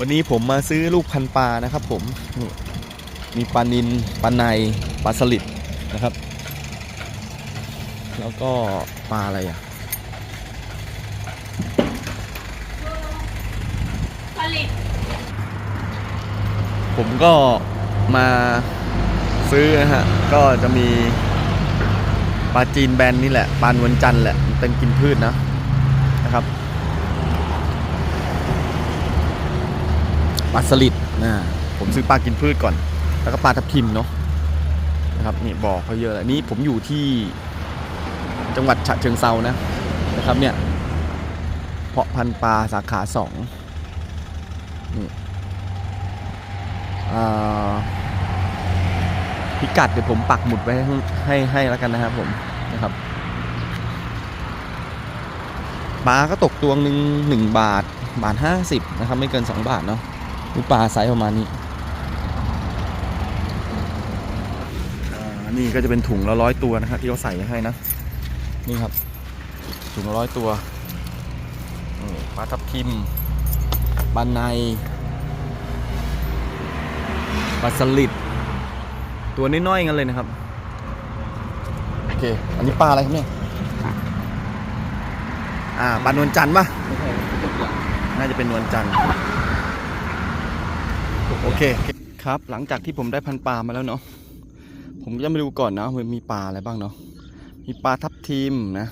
วันนี้ผมมาซื้อลูกพันปลานะครับ ผมนี่มีปลานินปลาในปลาสลิดนะครับ แล้วก็ปลาอะไรอะผลิตผมก็มาซื้อนะฮะก็จะมีปลาจีนแบนนี่แหละปลานวลจันทร์แหละมันเป็นกินพืชนะนะครับ ปลาสลิดนะผมซื้อปลากินพืชก่อน แล้วก็ปลาทับทิมเนาะนะครับนี่บอกเขาเยอะเลยนี่ผมอยู่ที่จังหวัดฉะเชิงเซานะนะครับเนี่ยเพาะพันธุ์ปลาสาขาสองนี่อ่าพิกัดเดี๋ยวผมปักหมุดไว้ให้ให้ให้แล้วกันนะครับผมนะครับปลาก็ตกตัวหนึ่งหนึ่งบาทบาทห้าสิบนะครับ ไม่เกินสองบาทเนาะ ดูปลาไซส์ประมาณนี้อ่านี่ก็จะเป็นถุงละร้อยตัวนะครับที่เขาใส่ให้นะ นี่ครับ ถุงละร้อยตัวนี่ปลาทับทิมปลาในปลาสลิดตัวน้อยๆกันเลยนะครับ โอเค อันนี้ปลาอะไรครับเนี่ยอ่าปลานวลจันทร์ปะน่าจะเป็นนวลจันทร์ โอเคครับหลังจากที่ผมได้พันปลามาแล้วเนาะผมจะมาดูก่อนนะมีปลาอะไรบ้างเนาะมีปลาทับทิมนะ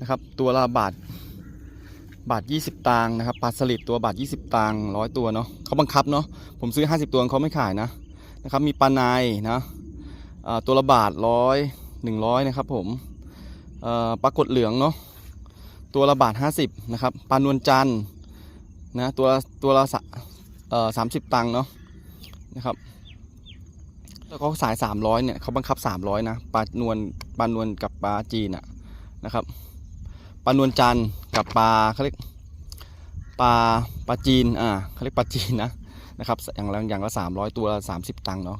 นะครับ ตัวละบาทบาท 20 ตังค์นะครับปลาสลิดตัวบาท 20 ตังค์ร้อยตัวเนาะเขาบังคับเนาะผมซื้อ 50 ตัวเขาไม่ขายนะนะครับ มีปลาในนะตัวละบาทร้อยหนึ่งร้อยนะครับผมปลากดเหลืองเนาะตัวละบาท 50 นะครับปลานวลจันทร์นะตัวตัวละ เอ่อสามสิบตังค์เนาะนะครับ แล้วก็สาย300เนี่ยเขาบังคับ300นะปลานวลปลานวลกับปลาจีนอะนะครับปลานวลจันกับปลาเขาเรียกปลาปลาจีนอ่าเขาเรียกปลาจีนนะนะครับอย่างละอย่างละ300ตัวละ30ตังค์เนาะ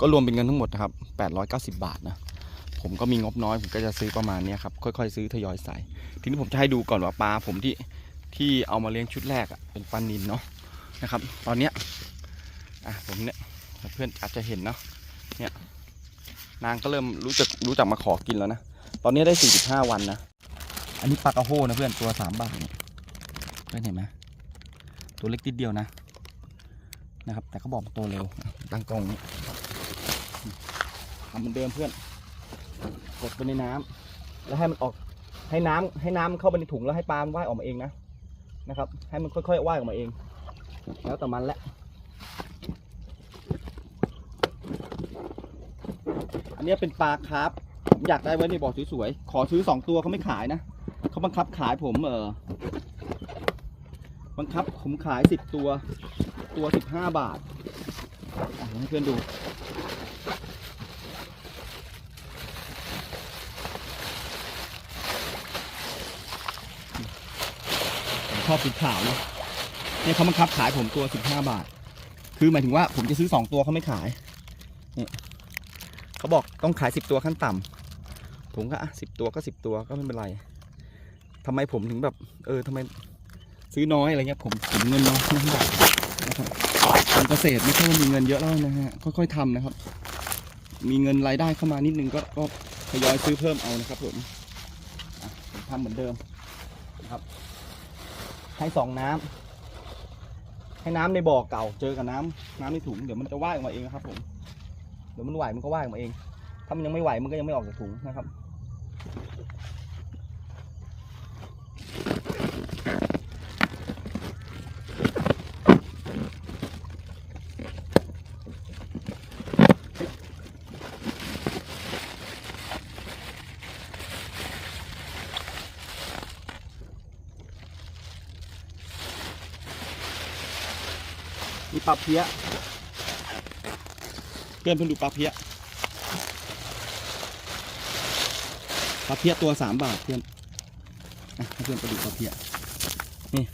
ก็รวมเป็นเงินทั้งหมดนะครับ890บบาทนะผมก็มีงบน้อยผมก็จะซื้อประมาณนี้ครับค่อยๆ ซื้อทยอยใส่ทีนี้ผมจะให้ดูก่อนว่าปลาผมที่ที่เอามาเลี้ยงชุดแรกอะเป็นปลานินเนาะ นะครับ ตอนเนี้ยอะผมเนี่ยเพื่อนอาจจะเห็นเนาะเนี่ยนางก็เริ่มรู้จักรู้จักมาขอกินแล้วนะ ตอนนี้ได้45วันนะ อันนี้ปลากระโฮนะเพื่อนตัว3บาทเนี่ยเพื่อนเห็นไหมตัวเล็กนิดเดียวนะนะครับ แต่เขาบอกมันโตเร็วตั้งกล้องนี้ทำเหมือนเดิมเพื่อนกดไปในน้ำแล้วให้มันออกให้น้ำให้น้ำเข้าไปในถุงแล้วให้ปลามันว่ายออกมาเองนะนะครับ ให้มันค่อยๆว่ายออกมาเอง แล้วแต่มันแหละอันนี้เป็นปลาคร์ฟผมอยากได้ไว้ในบ่อสวยๆขอซื้อสองตัวเขาไม่ขายนะเขาบังคับขายผมเออบังคับผมขายสิบตัว ตัวสิบห้าบาทให้เพื่อนดูชอบสีขาวเนาะ เนี่ยเขาบังคับขายผมตัวสิบห้าบาท คือหมายถึงว่าผมจะซื้อสองตัวเขาไม่ขายนี่เขาบอกต้องขายสิบตัวขั้นต่ำผมก็อะสิบตัวก็สิบตัวก็ไม่เป็นไรทำไมผมถึงแบบ เออทำไมซื้อน้อยอะไรเงี้ยผมผมเงินน้อยนะครับนะครับทำเกษตรไม่ใช่ว่ามีเงินเยอะแล้วนะฮะค่อยๆทำนะครับ มีเงินรายได้เข้ามานิดนึงก็ก็ทยอยซื้อเพิ่มเอานะครับผมทำเหมือนเดิมนะครับ ให้สองน้ำ ให้น้ำในบ่อเก่าเจอกับน้ำน้ำในถุงเดี๋ยวมันจะว่ายออกมาเองครับผมเดี๋ยวมันไหวมันก็ว่ายออกมาเอง ถ้ามันยังไม่ไหวมันก็ยังไม่ออกจากถุงนะครับ มีปลาเพี้ยเพื่อนเพื่อนดูปลาเพี้ยปลาเพี้ยตัวสามบาทเพื่อนอะให้เพื่อนไปดูปลาเพี้ยนี่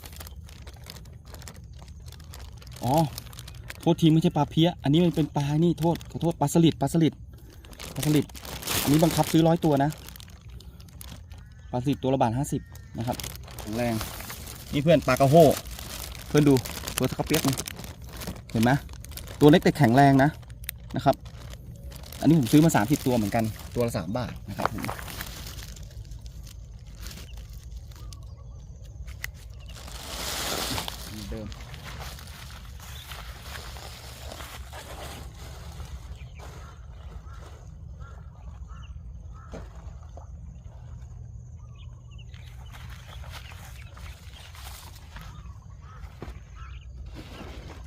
อ๋อโทษทีไม่ใช่ปลาเพี้ยอันนี้มันเป็นปลานี่โทษขอโทษปลาสลิดปลาสลิดปลาสลิดอันนี้บังคับซื้อร้อยตัวนะปลาสลิดตัวละบาทห้าสิบนะครับแข็งแรงนี่เพื่อนปลากระโฮเพื่อนดูตัวกระเปียกนี่ เห็นไหมตัวเล็กแต่แข็งแรงนะนะครับ อันนี้ผมซื้อมาสามสิบตัวเหมือนกันตัวละสามบาทนะครับผมเหมือนเดิม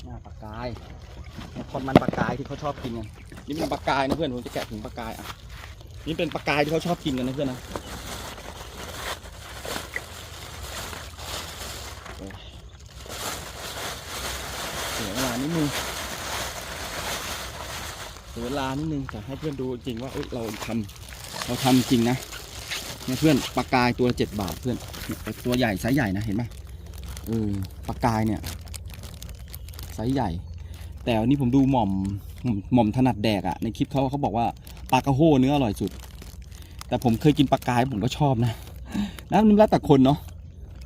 หน้าปลากาย ทอดมันปลากายที่เขาชอบกินกันนี่เป็นปลากายนะเพื่อนผมจะแกะถุงปลากายอะนี่เป็นปลากายที่เขาชอบกินกันนะเพื่อนนะเสียเวลานิดนึงเสียเวลานิดนึงจะให้เพื่อนดูจริงว่าเอ้ยเราทำเราทำจริงนะเนี่ยเพื่อนปลากายตัวละเจ็ดบาทเพื่อนตัวใหญ่ไซส์ใหญ่นะเห็นไหมเออปลากายเนี่ยไซส์ใหญ่ แต่วันนี้ผมดูหม่อมหม่อมถนัดแดกอะในคลิปเขาเขาบอกว่าปลากระโฮเนื้ออร่อยสุด แต่ผมเคยกินปลากายผมก็ชอบนะนะมันแล้วแต่คนเนาะ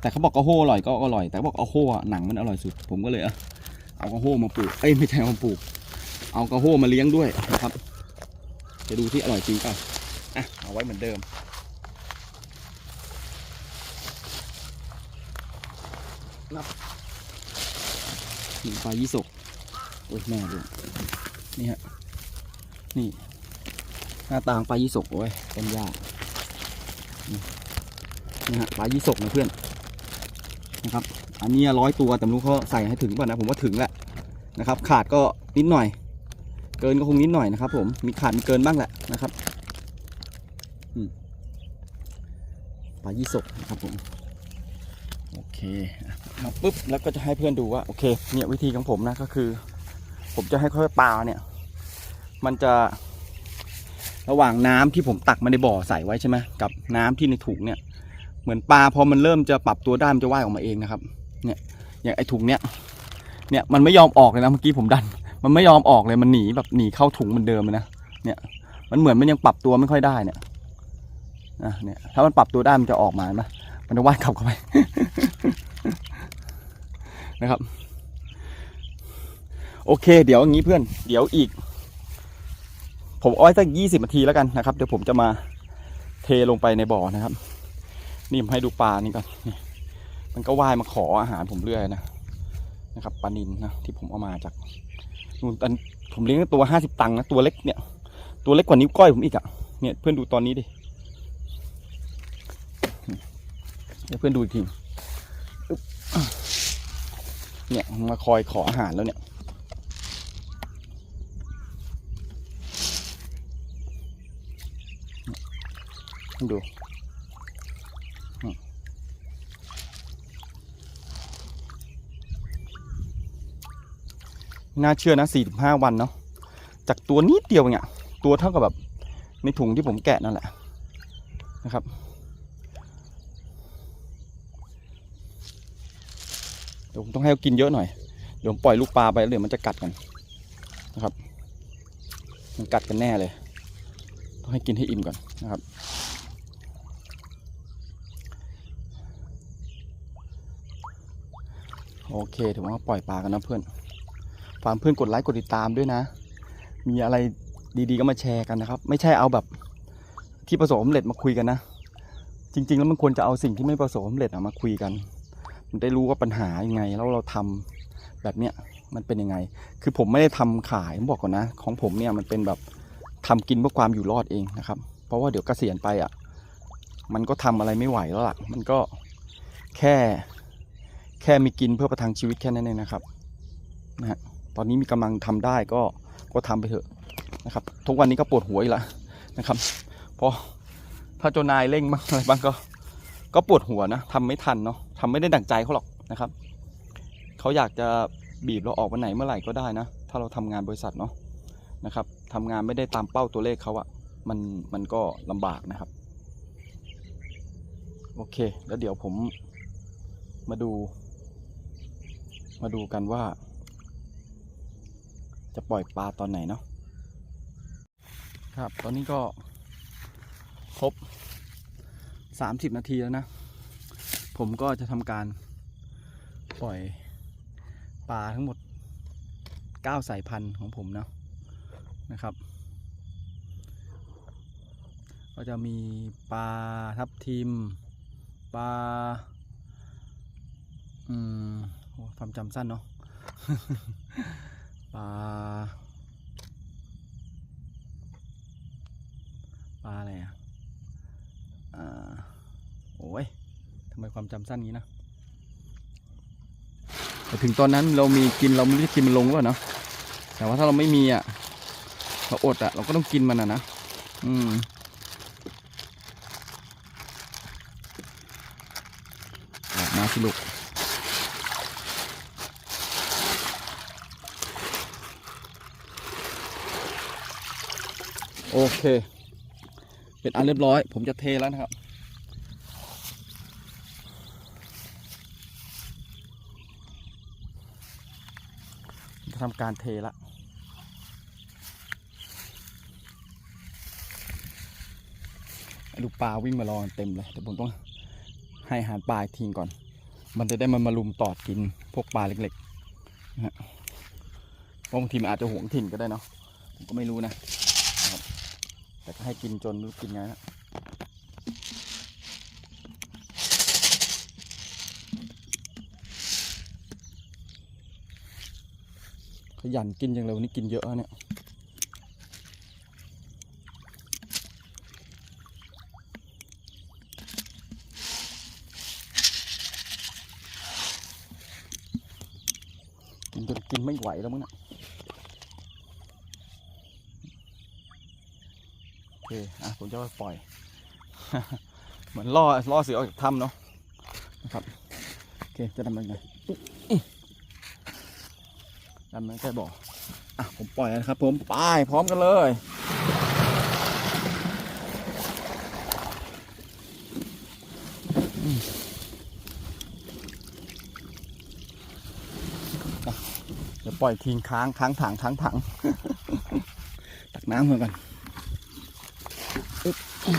แต่เขาบอกกระโฮอร่อยก็อร่อย แต่บอกกระโฮหนังมันอร่อยสุด ผมก็เลยเอาเอากระโฮมาปลูกเอ้ยไม่ใช่มาปลูก เอากระโฮมาเลี้ยงด้วยนะครับ จะดูที่อร่อยจริงเปล่าอะเอาไว้เหมือนเดิมนี่ปลายี่สก โอ้ยแม่ดูนี่ฮะนี่หน้าตางปลายี่สกโอ้ยต้นยากนี่นี่ฮะปลายี่สกนะเพื่อนนะครับ อันนี้ร้อยตัวแต่ไม่รู้เขาใส่ให้ถึงป่ะนะผมว่าถึงแหละนะครับ ขาดก็นิดหน่อย เกินก็คงนิดหน่อยนะครับ ผมมีขาดมีเกินบ้างแหละนะครับปลายี่สกนะครับผมโอเคมาปุ๊บแล้วก็จะให้เพื่อนดูว่าโอเคเนี่ยวิธีของผมนะก็คือ ผมจะให้ค่อยๆปลาเนี่ย มันจะระหว่างน้ำที่ผมตักมาในบ่อใส่ไว้ใช่ไหมกับน้ำที่ในถุงเนี่ย เหมือนปลาพอมันเริ่มจะปรับตัวได้มันจะว่ายออกมาเองนะครับ เนี่ยอย่างไอ้ถุงเนี้ยเนี่ยมันไม่ยอมออกเลยนะเมื่อกี้ผมดัน มันไม่ยอมออกเลยมันหนีแบบหนีเข้าถุงเหมันเดิมเลยนะเนี่ยมันเหมือนมันยังปรับตัวไม่ค่อยได้เนี่ยนะเนี่ยถ้ามันปรับตัวได้มันจะออกมาไหมมันจะว่ายกลับเข้าไปนะครับ โอเค เดี๋ยวอย่างนี้เพื่อน เดี๋ยวอีก ผมอาไว้สักยี่สิบนาทีแล้วกันนะครับ เดี๋ยวผมจะมาเทลงไปในบ่อนะครับ นี่ผมให้ดูปลานี่ก่อนมันก็ว่ายมาขออาหารผมเรื่อยนะนะครับปลานินนะที่ผมเอามาจากนู่นตอนผมเลี้ยงตัวห้าสิบตังค์นะตัวเล็กเนี่ย ตัวเล็กกว่านิ้วก้อยผมอีกอะเนี่ยเพื่อนดูตอนนี้ดิเดี๋ยวเพื่อนดูอีกทีเนี่ยมาคอยขออาหารแล้วเนี่ย ดูน่าเชื่อนะสี่ห้าวันเนาะ จากตัวนิดเดียวเนี่ย ตัวเท่ากับแบบในถุงที่ผมแกะนั่นแหละนะครับ เดี๋ยวผมต้องให้เขากินเยอะหน่อย เดี๋ยวผมปล่อยลูกปลาไปแล้วเดี๋ยวมันจะกัดกันนะครับ มันกัดกันแน่เลย ต้องให้กินให้อิ่มก่อนนะครับ โอเคถือว่าปล่อยปลากันนะเพื่อนฝากเพื่อนกดไลค์กดติดตามด้วยนะ มีอะไรดีๆก็มาแชร์กันนะครับ ไม่ใช่เอาแบบที่ประสบความสำเร็จมาคุยกันนะ จริง ๆ แล้วมันควรจะเอาสิ่งที่ไม่ประสบความสำเร็จมาคุยกัน มันได้รู้ว่าปัญหายังไง แล้วเราทำแบบเนี้ยมันเป็นยังไง คือผมไม่ได้ทำขายผมบอกก่อนนะ ของผมเนี่ยมันเป็นแบบทำกินเพื่อความอยู่รอดเองนะครับ เพราะว่าเดี๋ยวกเกษียณไปอะ มันก็ทำอะไรไม่ไหวแล้วล่ะ มันก็แค่ แค่มีกินเพื่อประทังชีวิตแค่นั้นเองนะครับนะฮะตอนนี้มีกำลังทำได้ก็ก็ทำไปเถอะนะครับ ทุกวันนี้ก็ปวดหัวอีกแล้วนะครับเพราะถ้าเจ้านายเร่งบ้างอะไรบ้างก็ ก็ปวดหัวนะทำไม่ทันเนาะทำไม่ได้ดั่งใจเขาหรอกนะครับเขาอยากจะบีบเราออกวันไหนเมื่อไหร่ก็ได้นะ ถ้าเราทำงานบริษัทเนาะนะครับทำงานไม่ได้ตามเป้าตัวเลขเขาอะมันมันก็ลำบากนะครับ โอเค แล้วเดี๋ยวผมมาดู มาดูกันว่า จะปล่อยปลาตอนไหนเนาะครับ ตอนนี้ก็ครบสามสิบนาทีแล้วนะ ผมก็จะทำการปล่อยปลาทั้งหมดเก้าสายพันธุ์ของผมเนาะนะครับ ก็จะมีปลาทับทิมปลา อืม ความจำสั้นเนาะปลาปลาอะไรอะอ่าโอ้ยทำไมความจำสั้นงี้นะแต่ถึงตอนนั้นเรามีกินเราไม่ได้กินมันลงแล้วเนาะแต่ว่าถ้าเราไม่มีอะเราอดอะ เราก็ต้องกินมันอะนะอืมออกมาสิลูก โอเค เป็นอันเรียบร้อย ผมจะเทแล้วนะครับ จะทำการเทละลูกปลาวิ่งมารอเต็มเลย แต่ผมต้องให้อาหารปลาทิ้งก่อน มันจะได้มันมาลุมตอดกินพวกปลาเล็กๆนะฮะเพราะบางทีมันอาจจะหวงถิ่นก็ได้เนาะผมก็ไม่รู้นะ แต่ก็ให้กินจนรู้กินไงนะขยันกินจังเลยวันนี้กินเยอะอะเนี่ยกินจนกินไม่ไหวแล้วมั้งนะโอ เคอะผมจะไปปล่อย เหมือนล่อล่อเสือออกจากถ้ำเนาะนะครับโอเคจะทำยังไงทำยังไงบออะผมปล่อยนะครับ ผมไปพร้อมกันเลยเดี๋ยวปล่อยทิ้งค้างค้างถังค้างถัง ตักน้ำเพื่อนกัน โอ้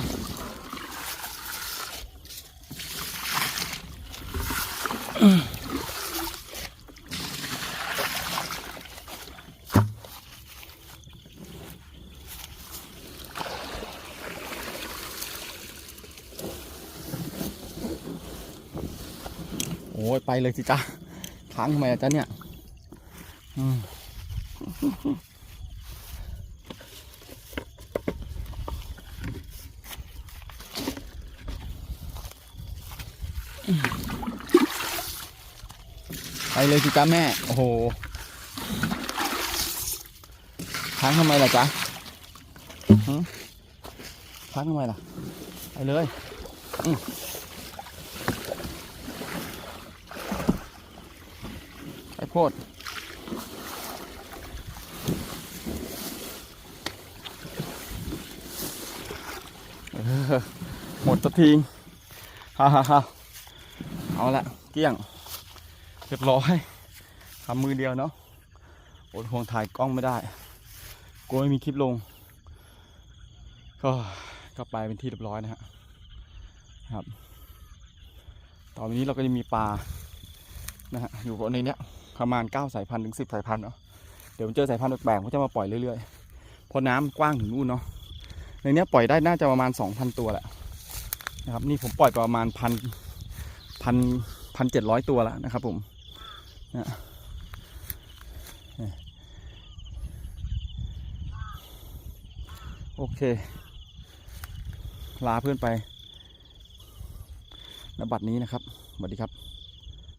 ยไปเลยสิจ้าค้างทำไมอะจ๊ะเนี่ย อืม ไปเลยสิจ้าแม่ โอ้โหค้างทำไมล่ะจ๊ะหึค้างทำไมล่ะ ไปเลยไปโพดหมดสักทีฮ่าฮ่าฮ่า เอาละเกลี้ยงเรียบร้อยทำมือเดียวเนาะอดห่วงถ่ายกล้องไม่ได้กลัวไม่มีคลิปลง ก็ก็ไปเป็นที่เรียบร้อยนะฮะครับตอนนี้เราก็จะมีปลานะฮะอยู่ในเนี้ยประมาณ9สายพันธุ์ถึง10สายพันธุ์เนาะเดี๋ยวผมเจอสายพันธุ์แปลกๆก็จะมาปล่อยเรื่อยๆเพราะน้ำกว้างถึงนู่นเนาะในเนี้ยปล่อยได้น่าจะประมาณสองพันตัวแหละนะครับนี่ผมปล่อยประมาณพัน พันพันเจ็ดร้อยตัวแล้วนะครับผมนะโอเค ลาเพื่อนไปณบัดนี้นะครับสวัสดีครับ